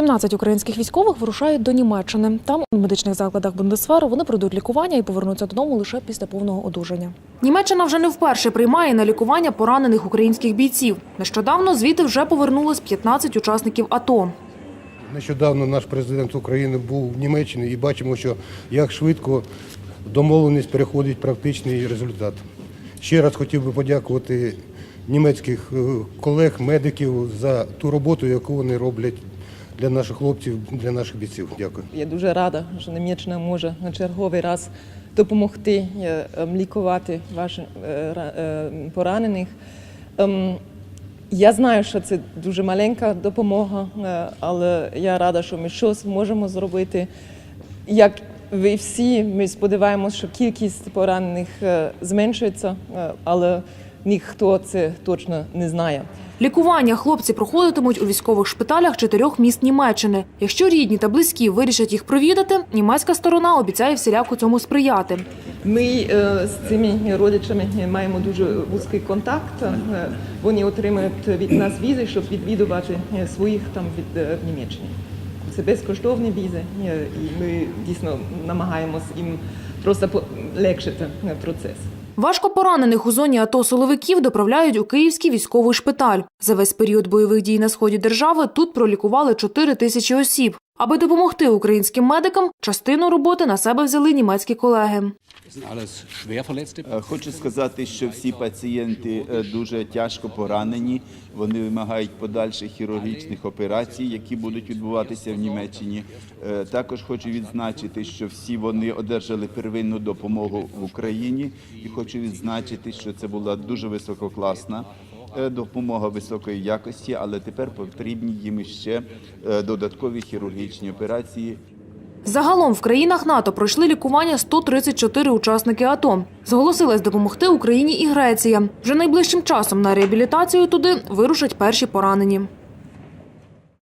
17 українських військових вирушають до Німеччини. Там у медичних закладах Бундесверу вони пройдуть лікування і повернуться додому лише після повного одужання. Німеччина вже не вперше приймає на лікування поранених українських бійців. Нещодавно звідти вже повернулось 15 учасників АТО. Нещодавно наш президент України був в Німеччині і бачимо, що як швидко домовленість переходить в практичний результат. Ще раз хотів би подякувати німецьких е, колег, медиків за ту роботу, яку вони роблять для наших хлопців, для наших бійців. Дякую. Я дуже рада, що Німеччина може на черговий раз допомогти е, ем, лікувати ваших е, е, поранених. Ем, Я знаю, що це дуже маленька допомога, але я рада, що ми щось можемо зробити. Як ви всі, ми сподіваємося, що кількість поранених зменшується, але ніхто це точно не знає. Лікування хлопці проходитимуть у військових шпиталях чотирьох міст Німеччини. Якщо рідні та близькі вирішать їх провідати, німецька сторона обіцяє всіляко цьому сприяти. Ми е, з цими родичами маємо дуже вузький контакт. Е, Вони отримують від нас візи, щоб відвідувати е, своїх там від в Німеччині. Це безкоштовні візи, і ми дійсно намагаємось їм просто полегшити процес. Важко поранених у зоні АТО силовиків доправляють у Київський військовий шпиталь. За весь період бойових дій на сході держави тут пролікували 4 тисячі осіб. Аби допомогти українським медикам, частину роботи на себе взяли німецькі колеги. Е, Хочу сказати, що всі пацієнти е, дуже тяжко поранені. Вони вимагають подальших хірургічних операцій, які будуть відбуватися в Німеччині. Е, Також хочу відзначити, що всі вони одержали первинну допомогу в Україні, і хочу відзначити, що це була дуже висококласна допомога високої якості, але тепер потрібні їм ще е, додаткові хірургічні операції Загалом в країнах НАТО пройшли лікування 134 учасники АТО. Зголосилась допомогти Україні і Греція. Вже найближчим часом на реабілітацію туди вирушать перші поранені.